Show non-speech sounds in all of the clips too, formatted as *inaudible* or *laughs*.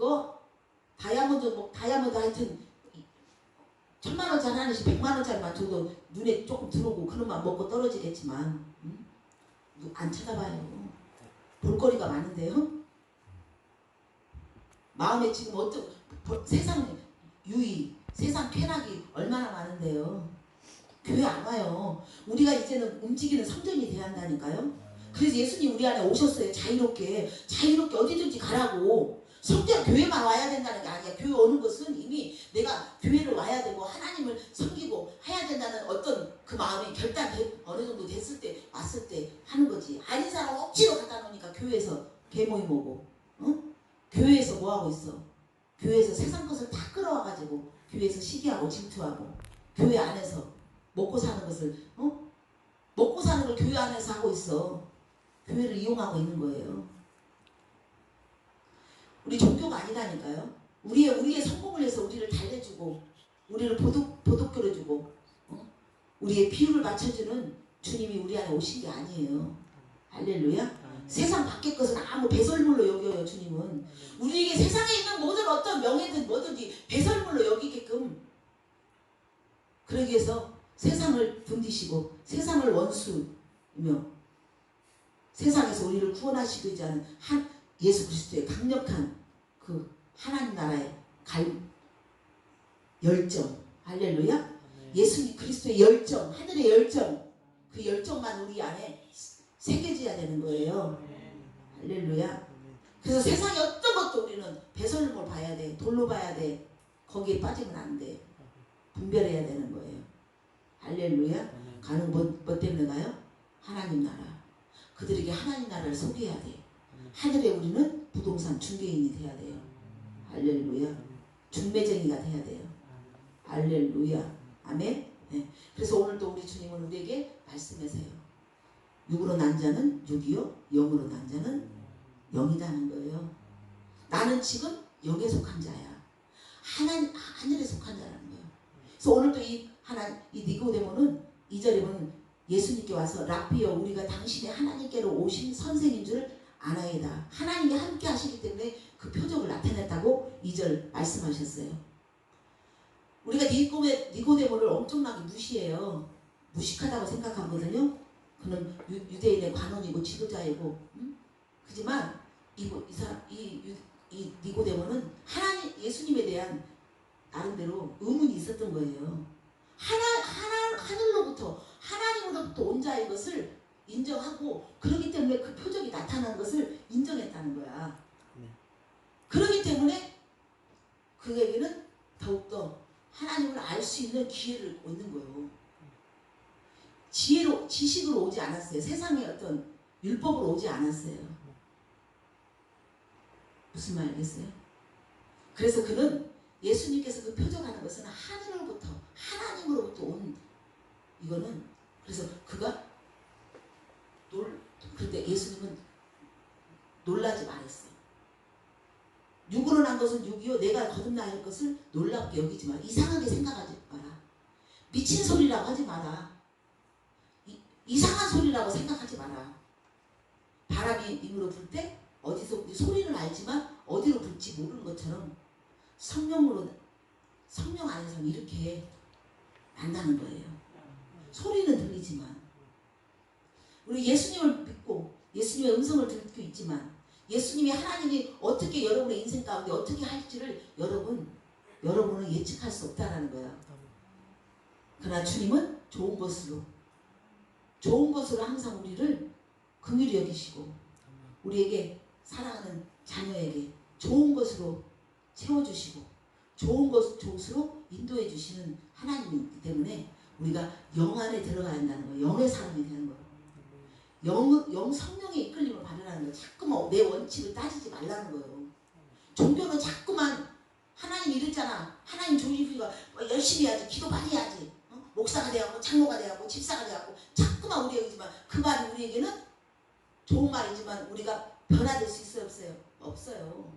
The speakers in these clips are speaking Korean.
그거 다이아몬드 뭐 다이아몬드 하여튼 천만 원짜리 하나씩 백만 원짜리만 줘도 눈에 조금 들어오고 그런 만 먹고 떨어지겠지만 음? 누- 안 쳐다봐요. 볼거리가 많은데요. 마음에 지금 어떤 보- 세상 유의, 세상 쾌락이 얼마나 많은데요. 교회 안 와요. 우리가 이제는 움직이는 성전이 돼야 한다니까요. 그래서 예수님 우리 안에 오셨어요. 자유롭게. 자유롭게 어디든지 가라고. 성전 교회만 와야 된다는 게 아니야. 교회 오는 것은 이미 내가 교회를 와야 되고 하나님을 섬기고 해야 된다는 어떤 그 마음이 결단 어느 정도 됐을 때 왔을 때 하는 거지. 아닌 사람 억지로 갖다 놓으니까 교회에서 개모임 오고, 응? 교회에서 뭐 하고 있어? 교회에서 세상 것을 다 끌어와가지고 교회에서 시기하고 질투하고 교회 안에서 먹고 사는 것을 어? 먹고 사는 걸 교회 안에서 하고 있어. 교회를 이용하고 있는 거예요. 우리 종교가 아니라니까요. 우리의 우리의 성공을 위해서 우리를 달래주고 우리를 보독 보독거려주고 어? 우리의 비유를 맞춰주는 주님이 우리 안에 오신 게 아니에요. 할렐루야. 세상 밖의 것은 아무 배설물로 여겨요 주님은 우리에게 세상에 있는 모든 어떤 명예든 뭐든지 배설물로 여기게끔 그러기 위해서 세상을 등지시고 세상을 원수며 세상에서 우리를 구원하시고자 하는 한 예수 그리스도의 강력한 그 하나님 나라의 갈 열정. 할렐루야. 예수님 그리스도의 열정 하늘의 열정. 그 열정만 우리 안에 새겨져야 되는 거예요. 할렐루야. 그래서 세상의 어떤 것도 우리는 배설물 봐야 돼 돌로 봐야 돼. 거기에 빠지면 안돼. 분별해야 되는 거예요. 할렐루야. 가는 뭐, 뭐 때문에 가요? 하나님 나라. 그들에게 하나님 나라를 소개해야 돼 하늘에 우리는 부동산 중개인이 돼야 돼요. 할렐루야. 중매쟁이가 돼야 돼요. 할렐루야. 아멘. 네. 그래서 오늘도 우리 주님은 우리에게 말씀하세요. 육으로 난 자는 육이요 영으로 난 자는 영이다는 거예요. 나는 지금 영에 속한 자야. 하나님 하늘에 속한 자라는 거예요. 그래서 오늘도 이 하나 이 니고데모는 이 절에 보면 예수님께 와서 라피여 우리가 당신의 하나님께로 오신 선생인 줄 아나이다. 하나님이 함께 하시기 때문에 그 표적을 나타냈다고 이절 말씀하셨어요. 우리가 니고데, 니고데모를 엄청나게 무시해요. 무식하다고 생각하거든요. 그는 유, 유대인의 관원이고 지도자이고, 음? 그지만 이, 이 사람 이, 유, 이 니고데모는 하나님 예수님에 대한 나름대로 의문이 있었던 거예요. 하나 하나 하늘로부터 하나님으로부터 온 자의 것을 인정하고 그러기 때문에 그 표적이 나타난 것을 인정했다는 거야. 네. 그러기 때문에 그에게는 더욱더 하나님을 알 수 있는 기회를 얻는 거예요. 지혜로 지식으로 오지 않았어요. 세상의 어떤 율법으로 오지 않았어요. 무슨 말 알겠어요? 그래서 그는 예수님께서 그 표적하는 것은 하늘로부터 하나님으로부터 온 이거는 그래서 그가 놀 그런데 예수님은 놀라지 말았어. 육으로 난 것은 육이요 내가 거듭나야 것을 놀랍게 여기지 마라. 이상하게 생각하지 마라. 미친 소리라고 하지 마라. 이, 이상한 소리라고 생각하지 마라. 바람이 입으로 불 때 어디서 소리는 알지만 어디로 불지 모르는 것처럼 성령으로 성령 안에서 이렇게 난다는 거예요. 소리는 들리지만 우리 예수님을 믿고 예수님의 음성을 듣고 있지만 예수님이 하나님이 어떻게 여러분의 인생 가운데 어떻게 할지를 여러분 여러분은 예측할 수 없다라는 거야. 그러나 주님은 좋은 것으로 좋은 것으로 항상 우리를 긍휼히 여기시고 우리에게 사랑하는 자녀에게 좋은 것으로 채워주시고 좋은 것으로 인도해 주시는 하나님이기 때문에 우리가 영 안에 들어가야 한다는 거예요. 영의 사람이 되는 거예요. 영, 영 성령의 이끌림을 받으라는 거예요. 자꾸만 내 원칙을 따지지 말라는 거예요. 종교는 자꾸만 하나님 이랬잖아. 하나님 조직이가 열심히 해야지. 기도 많이 해야지. 어? 목사가 돼야고 장로가 돼야고 집사가 돼야고 자꾸만 우리 여기지만 그 말이 우리에게는 좋은 말이지만 우리가 변화될 수 있어요 없어요? 없어요.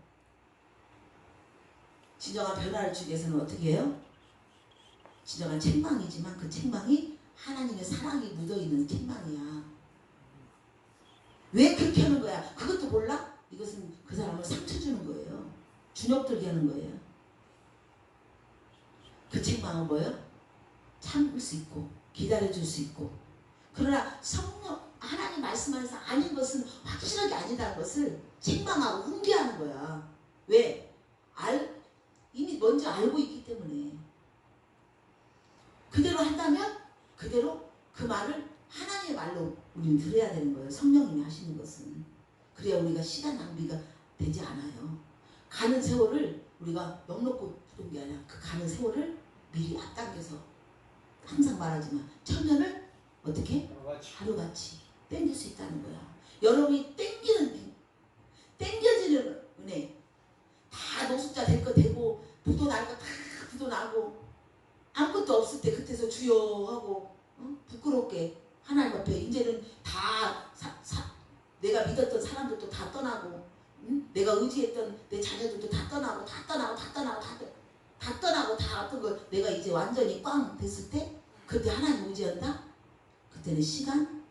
진정한 변화를 주기 위해서는 어떻게 해요? 진정한 책망이지만 그 책망이 하나님의 사랑이 묻어있는 책망이야. 왜 그렇게 하는 거야? 그것도 몰라? 이것은 그 사람을 상처 주는 거예요. 주눅들게 하는 거예요. 그 책망은 뭐예요? 참을 수 있고 기다려줄 수 있고 그러나 성령 하나님 말씀 안에서 아닌 것은 확실하게 아니다는 것을 책망하고 훈계하는 거야. 왜? 알 이미 먼저 알고 있기 때문에 그대로 한다면 그대로 그 말을 하나님의 말로 우리는 들어야 되는 거예요. 성령님이 하시는 것은 그래야 우리가 시간 낭비가 되지 않아요. 가는 세월을 우리가 넉넉고 부른 게 아니라 그 가는 세월을 미리 앞당겨서 항상 말하지만 천년을 어떻게 같이 하루같이 땡길 수 있다는 거야. 여러분이 땡기는 땡겨지는 은혜 다 노숙자 될 거 되고 부도 날 거 다 부도 나고 아무것도 없을 때 그때서 주여 하고 어? 부끄럽게 하나님 앞에 이제는 다 사, 사, 내가 믿었던 사람들도 다 떠나고 응? 내가 의지했던 내 자녀들도 다 떠나고 다 떠나고 다 떠나고 다, 떠, 다 떠나고 다 어떤 거 내가 이제 완전히 꽝 됐을 때 그때 하나님 의지한다? 그때는 시간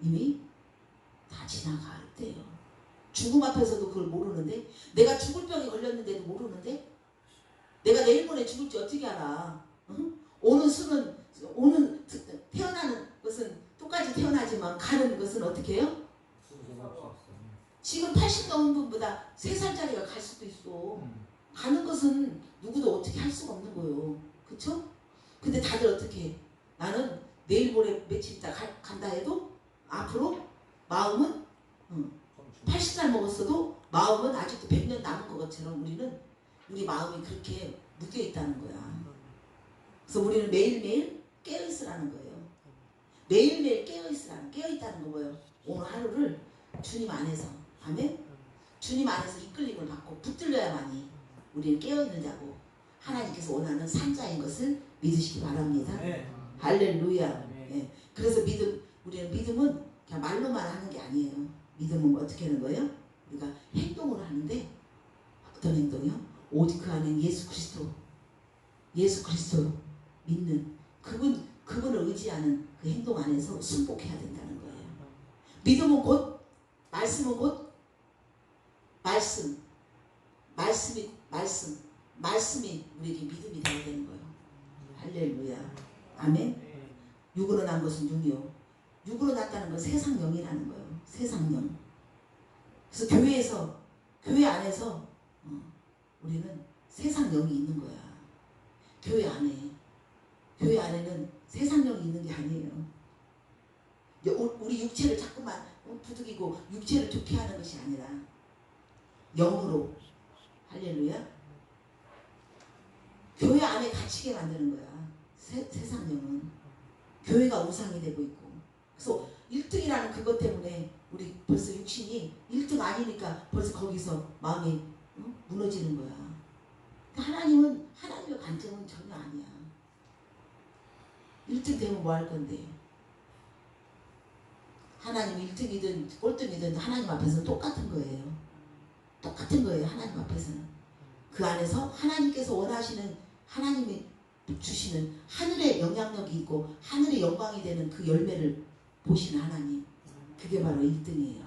이미 다 지나갈 때요. 죽음 앞에서도 그걸 모르는데 내가 죽을 병에 걸렸는데도 모르는데 내가 내일 모레 죽을지 어떻게 알아? 응? 오는 수는 오는 태어나는 것은 똑같이 태어나지만 가는 것은 어떻게 해요? 지금 80 넘은 분보다 3살짜리가 갈 수도 있어. 가는 것은 누구도 어떻게 할 수가 없는 거예요. 그쵸? 근데 다들 어떻게 해? 나는 내일 모레 며칠 있다 가- 간다 해도 앞으로 마음은 80살 먹었어도 마음은 아직도 100년 남은 것처럼 우리는 우리 마음이 그렇게 묶여 있다는 거야. 그래서 우리는 매일매일 깨어 있으라는 거예요. 매일매일 깨어 있으라는 깨어 있다는 거 뭐예요? 오늘 하루를 주님 안에서 아멘. 주님 안에서 이끌림을 받고 붙들려야만이 우리는 깨어 있는 자고 하나님께서 원하는 산자인 것을 믿으시기 바랍니다. 네. 할렐루야. 예. 그래서 믿음 우리는 믿음은 그냥 말로만 하는 게 아니에요. 믿음은 어떻게 하는 거예요? 우리가 행동을 하는데 어떤 행동이요? 오직 그 안에 예수 그리스도 예수 그리스도 믿는 그분 그분을 의지하는 그 행동 안에서 순복해야 된다는 거예요. 믿음은 곧 말씀은 곧 말씀 말씀이 말씀 말씀이 우리에게 믿음이 되어야 되는 거예요. 할렐루야. 아멘. 육으로 난 것은 육이요. 육으로 났다는 건 세상 영이라는 거예요. 세상 영. 그래서 교회에서 교회 안에서 어, 우리는 세상 영이 있는 거야. 교회 안에 교회 안에는 세상 영이 있는 게 아니에요. 우리 육체를 자꾸만 어, 부득이고 육체를 좋게 하는 것이 아니라 영으로 할렐루야. 교회 안에 갇히게 만드는 거야. 세, 세상 영은. 교회가 우상이 되고 있고 그래서 1등이라는 그것 때문에 우리 벌써 육신이 1등 아니니까 벌써 거기서 마음이 어? 무너지는 거야 그러니까 하나님은 하나님의 관점은 전혀 아니야 1등 되면 뭐 할 건데? 하나님 1등이든 꼴등이든 하나님 앞에서는 똑같은 거예요. 똑같은 거예요 하나님 앞에서는. 그 안에서 하나님께서 원하시는 하나님이 주시는 하늘의 영향력이 있고 하늘의 영광이 되는 그 열매를 보시는 하나님. 그게 바로 1등이에요.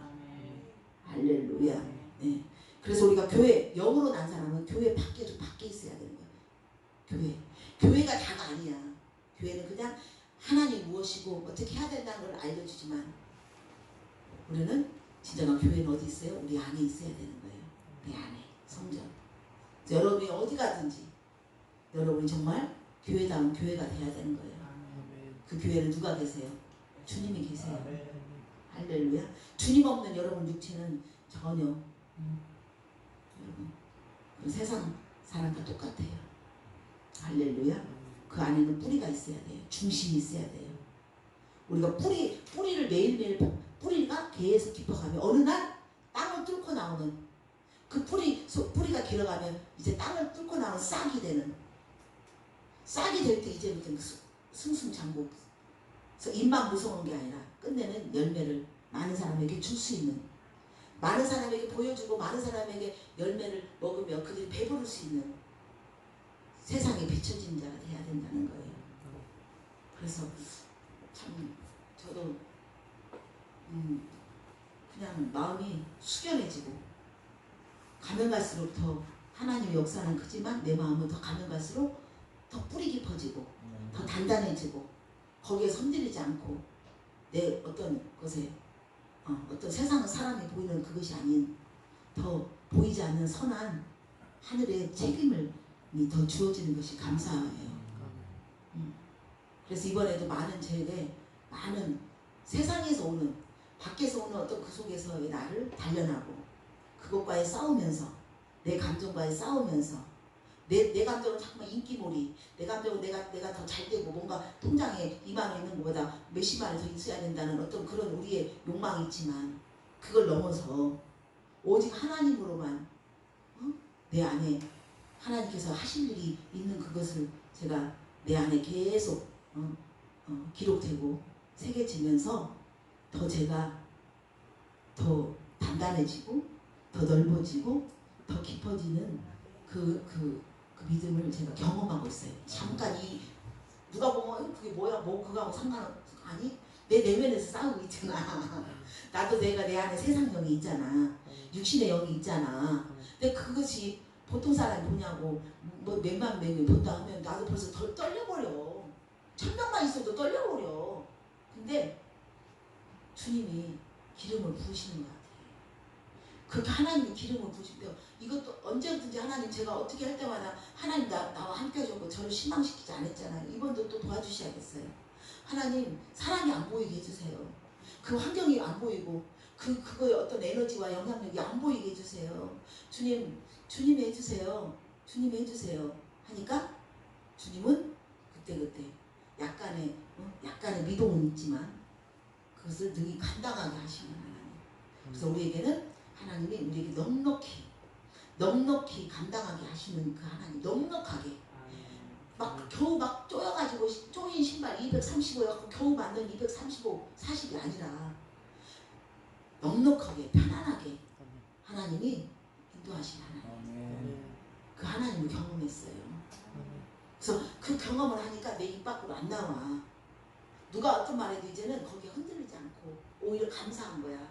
할렐루야. 네. 그래서 우리가 교회 영으로 난 사람은 교회 밖에 밖에 있어야 되는 거야 교회. 교회가 다가 아니야 교회는 그냥 하나님 무엇이고 어떻게 해야 된다는 걸 알려주지만 우리는 진정한 교회는 어디 있어요? 우리 안에 있어야 되는 거예요 내 안에 성전 여러분이 어디 가든지 여러분이 정말 교회다운 교회가 돼야 되는 거예요. 그 교회는 누가 계세요? 주님이 계세요. 할렐루야. 주님 없는 여러분 육체는 전혀 음, 여러분 그 세상 사람과 똑같아요. 할렐루야. 그 안에는 뿌리가 있어야 돼요. 중심이 있어야 돼요. 우리가 뿌리 뿌리를 매일매일 뿌리가 계속 깊어가면 어느 날 땅을 뚫고 나오는 그 뿌리 소- 뿌리가 길어가면 이제 땅을 뚫고 나오는 싹이 되는 싹이 될 때 이제부터는 그 수- 승승장구 그래서 입만 무서운 게 아니라 끝내는 열매를 많은 사람에게 줄 수 있는 많은 사람에게 보여주고 많은 사람에게 열매를 먹으며 그들이 배부를 수 있는 세상에 비춰진 자가 돼야 된다는 거예요. 그래서 참 저도 음 그냥 마음이 숙연해지고 가면 갈수록 더 하나님의 역사는 크지만 내 마음은 더 가면 갈수록 더 뿌리 깊어지고 더 단단해지고 거기에 손들이지 않고 내 어떤 것에 어, 어떤 세상 사람이 보이는 그것이 아닌 더 보이지 않는 선한 하늘의 책임을 이 더 주어지는 것이 감사해요. 그래서 이번에도 많은 제게 많은 세상에서 오는 밖에서 오는 어떤 그 속에서의 나를 단련하고 그것과의 싸우면서 내 감정과의 싸우면서 내, 내 감정은 자꾸만 인기몰이 내 감정은 내가 내가 더 잘 되고 뭔가 통장에 2만 원 있는 것보다 몇십만 원 더 있어야 된다는 어떤 그런 우리의 욕망이 있지만 그걸 넘어서 오직 하나님으로만 어? 내 안에 하나님께서 하실 일이 있는 그것을 제가 내 안에 계속 어, 어, 기록되고 새겨지면서 더 제가 더 단단해지고 더 넓어지고 더 깊어지는 그, 그, 그 믿음을 제가 경험하고 있어요. 잠깐 이 누가 보면 어, 그게 뭐야 뭐 그거하고 상관 아니 내 내면에서 싸우고 있잖아. *laughs* 나도 내가 내 안에 세상 영이 있잖아. 육신의 영이 있잖아. 근데 그것이 보통 사람이 보냐고 뭐 몇만 명이 본다 하면 나도 벌써 덜 떨려버려. 천 명만 있어도 떨려버려. 근데 주님이 기름을 부으시는 것 같아요. 그렇게 하나님이 기름을 부으실 때 이것도 언제든지 하나님 제가 어떻게 할 때마다 하나님 나, 나와 함께 하셨고 저를 실망시키지 않았잖아요. 이번도 또 도와주셔야겠어요. 하나님 사람이 안 보이게 해주세요. 그 환경이 안 보이고 그 그거의 어떤 에너지와 영향력이 안 보이게 해주세요. 주님 주님이 해주세요. 주님이 해주세요. 하니까 주님은 그때 그때 약간의 어? 약간의 미동은 있지만 그것을 능히 감당하게 하시는 하나님. 그래서 우리에게는 하나님이 우리에게 넉넉히 넉넉히 감당하게 하시는 그 하나님 넉넉하게 막 겨우 막 쪼여가지고 시- 쪼인 신발 235였고 겨우 만든 235 40이 아니라 넉넉하게 편안하게 하나님이 인도하신 하나님 그 하나님을 경험했어요. 그래서 그 경험을 하니까 내 입 밖으로 안 나와. 누가 어떤 말해도 이제는 거기에 흔들리지 않고 오히려 감사한 거야.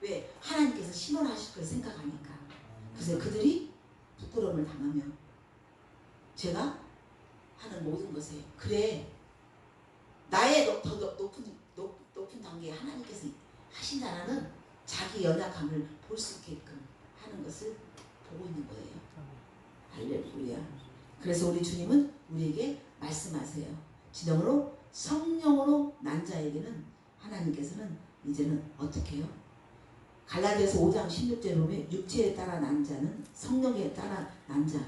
왜? 하나님께서 신원하실 걸 생각하니까. 그래서 그들이 부끄러움을 당하면 제가 하는 모든 것에 그래 나의 높- 더 높- 높은 높, 높은 단계에 하나님께서 하신다는 자기 연약함을 볼 수 있게끔 하는 것을 보고 있는 거예요. 할렐루야. 그래서 우리 주님은 우리에게 말씀하세요. 지정으로 성령으로 난 자에게는 하나님께서는 이제는 어떻게 해요? 갈라디아서 5장 16절에 보면 육체에 따라 난 자는 성령에 따라 난 자.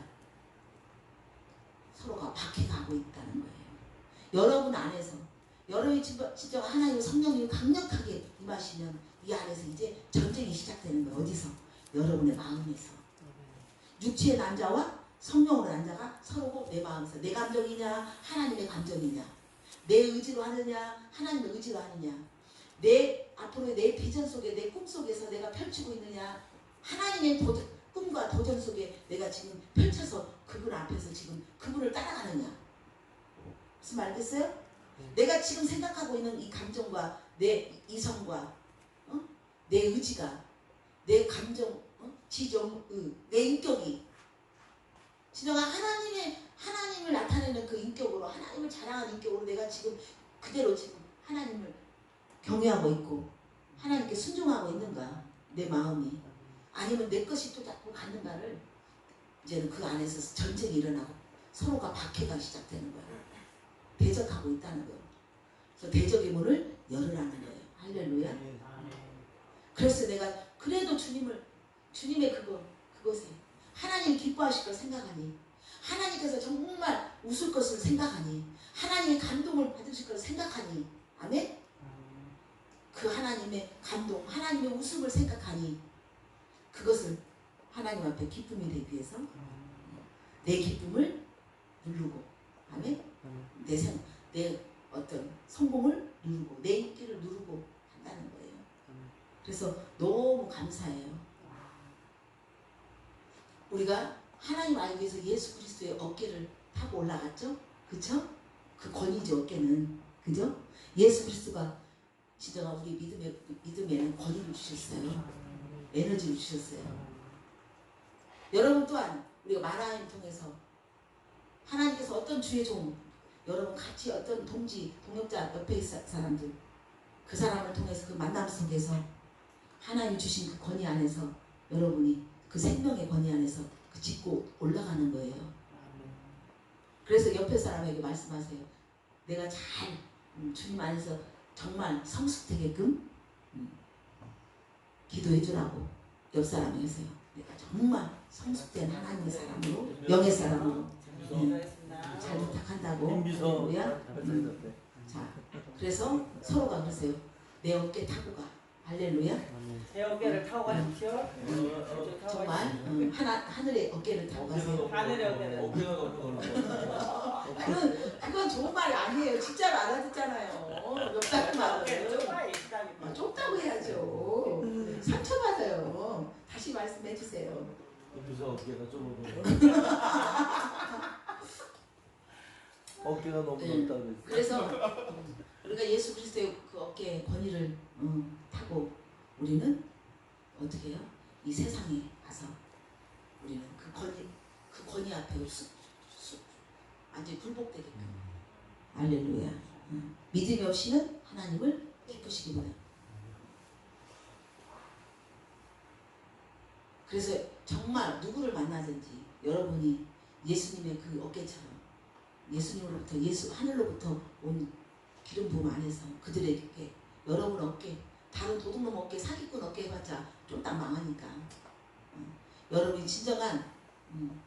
서로가 박해가고 있다는 거예요. 여러분 안에서 여러분이 진짜 진짜 하나님의 성령이 강력하게 임하시면 이 안에서 이제 전쟁이 시작되는 거예요. 어디서? 여러분의 마음에서. 육체의 난자와 성령으로 난자가 서로고 내 마음에서 내 감정이냐 하나님의 감정이냐 내 의지로 하느냐 하나님의 의지로 하느냐 내 앞으로의 내 비전 속에 내 꿈 속에서 내가 펼치고 있느냐 하나님의 도전, 꿈과 도전 속에 내가 지금 펼쳐서 그분 앞에서 지금 그분을 따라가느냐 무슨 말 알겠어요? 내가 지금 생각하고 있는 이 감정과 내 이성과 어? 내 의지가 내 감정 어? 지정 의, 내 인격이. 진정한 하나님의 하나님을 나타내는 그 인격으로 하나님을 자랑하는 인격으로 내가 지금 그대로 지금 하나님을 경외하고 있고 하나님께 순종하고 있는가? 내 마음이. 아니면 내 것이 또 자꾸 갖는가를 이제는 그 안에서 전쟁이 일어나고 서로가 박해가 시작되는 거예요 대적하고 있다는 거예요. 그래서 대적의 문을 열으라는 거예요. 할렐루야. 그래서 내가 그래도 주님을 주님의 그거 그것에 하나님 기뻐하실 걸 생각하니 하나님께서 정말 웃을 것을 생각하니 하나님의 감동을 받으실 걸 생각하니 아멘? 그 하나님의 감동 하나님의 웃음을 생각하니 그것을 하나님 앞에 기쁨이 되기 위해서 내 기쁨을 누르고 아멘? 내, 생, 내 어떤 성공을 누르고 내 인기를 누르고 한다는 거예요. 그래서 너무 감사해요 우리가 하나님 알기 위해서 예수 그리스도의 어깨를 타고 올라갔죠? 그쵸? 그 권위죠 어깨는 그죠? 예수 그리스도가 진정한 우리 믿음의, 믿음에는 권위를 주셨어요 에너지를 주셨어요 여러분 또한 우리가 만화임 통해서 하나님께서 어떤 주의 종 여러분 같이 어떤 동지 동역자 옆에 있는 사람들 그 사람을 통해서 그 만남 속에서 하나님 주신 그 권위 안에서 여러분이 그 생명의 권위 안에서 그 짚고 올라가는 거예요. 그래서 옆에 사람에게 말씀하세요. 내가 잘 음, 주님 안에서 정말 성숙되게끔 음, 기도해 주라고 옆 사람에게서요. 내가 정말 성숙된 하나님의 사람으로 영의 사람으로 기도하겠습니다. 잘 부탁한다고 할렐루야. 음. 자, 그래서 서로가 그러세요. 내 어깨 타고 가. 할렐루야. 제 어깨를 타고 가십시오. 정말 음, 하나 하늘의 어깨를 타고 가세요. 하늘의 어깨를. 어깨가 너무 그건 그건 좋은 말이 아니에요. 진짜로 알아듣잖아요. 옆 사람 어깨를 말을 좁아야 있다니까. 아, 좁다고 해야죠. 상처 받아요. 다시 말씀해 주세요. 김비서 어깨가 좀 *laughs* 어깨가 너무 네. 넓다고 했어. 그래서 음, 우리가 예수 그리스도의 그 어깨에 권위를 음, 타고 우리는 어떻게 해요? 이 세상에 가서 우리는 그 권위 그 권위 앞에 수, 수, 완전히 굴복되게끔 알렐루야. 음. 믿음이 없이는 하나님을 기쁘시기 바랍니다. 그래서 정말 누구를 만나든지 여러분이 예수님의 그 어깨처럼 예수님으로부터 예수 하늘로부터 온 기름 부음 안에서 그들에게 여러분 어깨 다른 도둑놈 어깨 사기꾼 어깨 해봤자 쫄딱 망하니까. 어, 여러분이 진정한 음,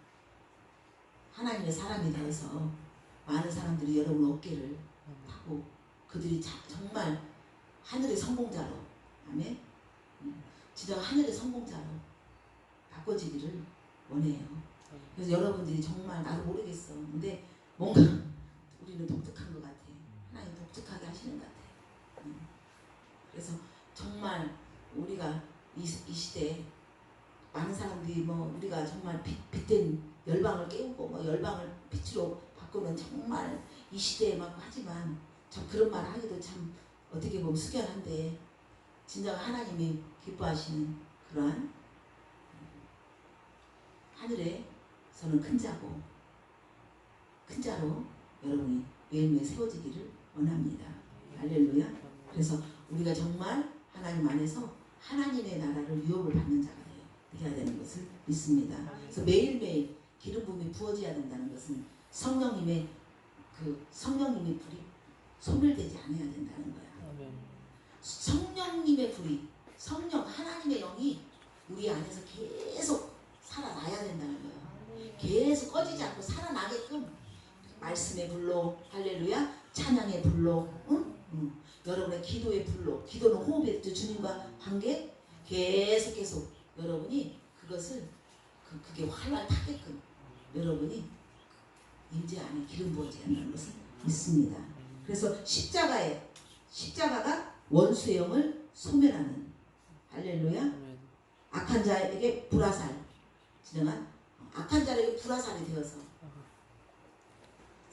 하나님의 사람이 되어서 많은 사람들이 여러분 어깨를 타고 그들이 자, 정말 하늘의 성공자로 아멘. 음, 진정 하늘의 성공자로 바꿔지기를 원해요. 그래서 여러분들이 정말 나도 모르겠어. 근데 뭔가 우리는 독특한 것 같아. 독특하게 하시는 것 같아. 음. 그래서 정말 우리가 이, 이 시대에 많은 사람들이 뭐 우리가 정말 빛, 빛된 열방을 깨우고 뭐 열방을 빛으로 바꾸는 정말 이 시대에 막 하지만 참 그런 말 하기도 참 어떻게 보면 숙연한데 진정 하나님이 기뻐하시는 그러한 음, 하늘에서는 큰 자고 큰 자로 여러분이 매일매일 세워지기를 원합니다. 할렐루야. 그래서 우리가 정말 하나님 안에서 하나님의 나라를 유업을 받는 자가. 돼야 되는 것을 믿습니다. 그래서 매일매일 기름 부음이 부어져야 된다는 것은 성령님의 그 성령님의 불이 소멸되지 않아야 된다는 거야. 성령님의 불이 성령 하나님의 영이 우리 안에서 계속 살아나야 된다는 거예요. 계속 꺼지지 않고 살아나게끔 말씀의 불로 할렐루야 찬양의 불로 응? 응. 여러분의 기도의 불로 기도는 호흡의 뜻 주님과 관계 계속 계속 여러분이 그것을 그, 그게 활활 타게끔 여러분이 임재 안에 기름 부어져야 한다는 것을 믿습니다. 그래서 십자가에 십자가가 원수의 영을 소멸하는 할렐루야 악한 자에게 불화살 진정한 악한 자에게 불화살이 되어서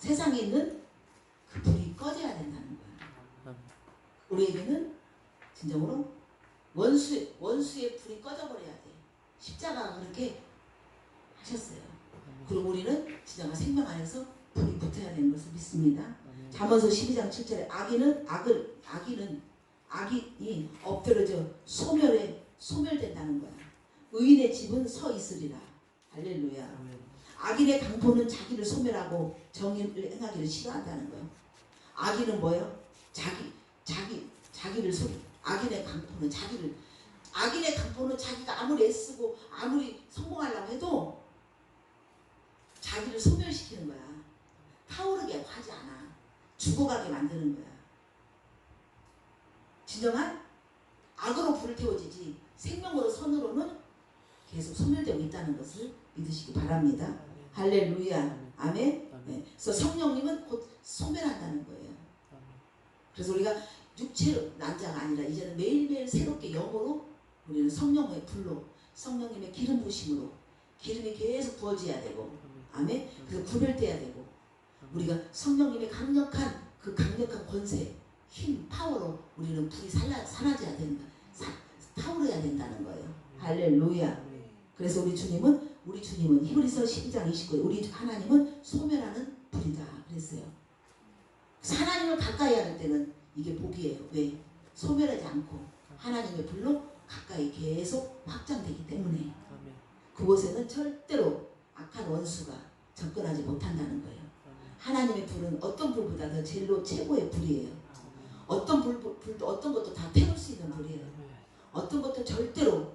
세상에 있는 그 불이 꺼져야 된다는 거야. 우리에게는 진정으로 원수 원수의 불이 꺼져버려야 돼. 십자가가 그렇게 하셨어요. 그리고 우리는 진정한 생명 안에서 불이 붙어야 되는 것을 믿습니다. 잠언서 12장 7절에 악인은 악을 악인은 악인이 엎드려져 소멸에 소멸된다는 거야. 의인의 집은 서 있으리라. 할렐루야. 악인의 강포는 자기를 소멸하고 정의를 행하기를 싫어한다는 거예요. 악인은 뭐예요? 자기 자기 자기를 소 악인의 강포는 자기를 악인의 강포는 자기가 아무리 애쓰고 아무리 성공하려고 해도 자기를 소멸시키는 거야. 타오르게 하지 않아. 죽어가게 만드는 거야. 진정한 악으로 불을 태워지지 생명으로 선으로는 계속 소멸되고 있다는 것을 믿으시기 바랍니다. 할렐루야. 아멘. 네. 그래서 성령님은 곧 소멸한다는 거예요. 그래서 우리가 육체로 난자가 아니라 이제는 매일매일 새롭게 영으로 우리는 성령의 불로 성령님의 기름 부심으로 기름이 계속 부어져야 되고 아멘. 그래서 구별돼야 되고 우리가 성령님의 강력한 그 강력한 권세, 힘, 파워로 우리는 불이 살아, 사라져야 된다. 사, 타오르야 된다는 거예요. 할렐루야. 그래서 우리 주님은 우리 주님은 히브리서 12장 29에 우리 하나님은 소멸하는 불이다 그랬어요. 하나님을 가까이 하는 때는 이게 복이에요. 왜? 소멸하지 않고 하나님의 불로 가까이 계속 확장되기 때문에. 그곳에는 절대로 악한 원수가 접근하지 못한다는 거예요. 하나님의 불은 어떤 불보다도 제일로 최고의 불이에요. 어떤 불, 불도 어떤 것도 다 태울 수 있는 불이에요. 어떤 것도 절대로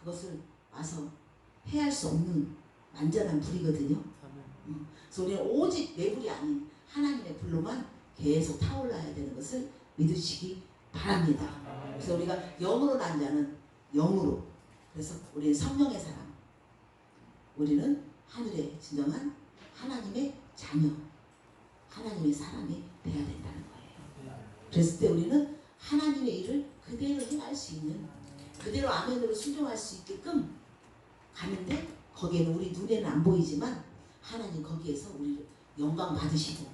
그것을 와서 해할 수 없는 완전한 불이거든요. 아멘. 그래서 우리는 오직 내 불이 아닌 하나님의 불로만 계속 타올라야 되는 것을 믿으시기 바랍니다. 그래서 우리가 영으로 난 자는 영으로 그래서 우리는 성령의 사람 우리는 하늘의 진정한 하나님의 자녀 하나님의 사람이 돼야 된다는 거예요. 그랬을 때 우리는 하나님의 일을 그대로 행할 수 있는 그대로 아멘으로 순종할 수 있게끔 가는데 거기에는 우리 눈에는 안 보이지만 하나님 거기에서 우리를 영광 받으시고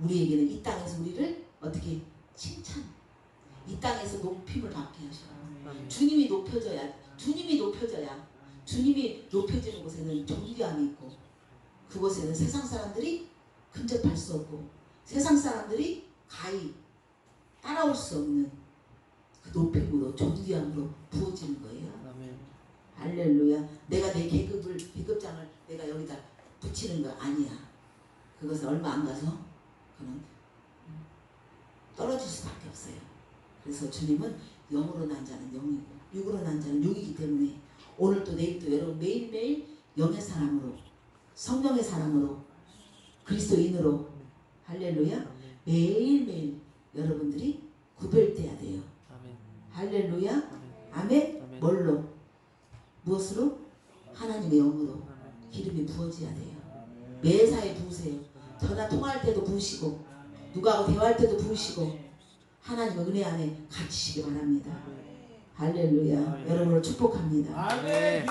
우리에게는 이 땅에서 우리를 어떻게 칭찬 이 땅에서 높임을 받게 하셔요. 주님이 높여져야 주님이 높여져야 주님이 높여지는 곳에는 존귀함이 있고 그곳에는 세상 사람들이 근접할 수 없고 세상 사람들이 가히 따라올 수 없는 그 높임으로 존귀함으로 부어지는 거예요. 할렐루야. 내가 내 계급을 계급장을 내가 여기다 붙이는 거 아니야. 그것은 얼마 안 가서 그는 떨어질 수밖에 없어요. 그래서 주님은 영으로 난 자는 영이고 육으로 난 자는 육이기 때문에 오늘도 내일도 여러분 매일매일 영의 사람으로 성령의 사람으로 그리스도인으로 할렐루야. 매일매일 여러분들이 구별돼야 돼요. 할렐루야 아멘. 뭘로 무엇으로 하나님의 영으로. 기름이 부어져야 돼요. 매사에 부으세요. 전화 통화할 때도 부으시고 누구하고 대화할 때도 부으시고 하나님의 은혜 안에 갇히시기 바랍니다. 할렐루야. 여러분을 축복합니다. 아멘.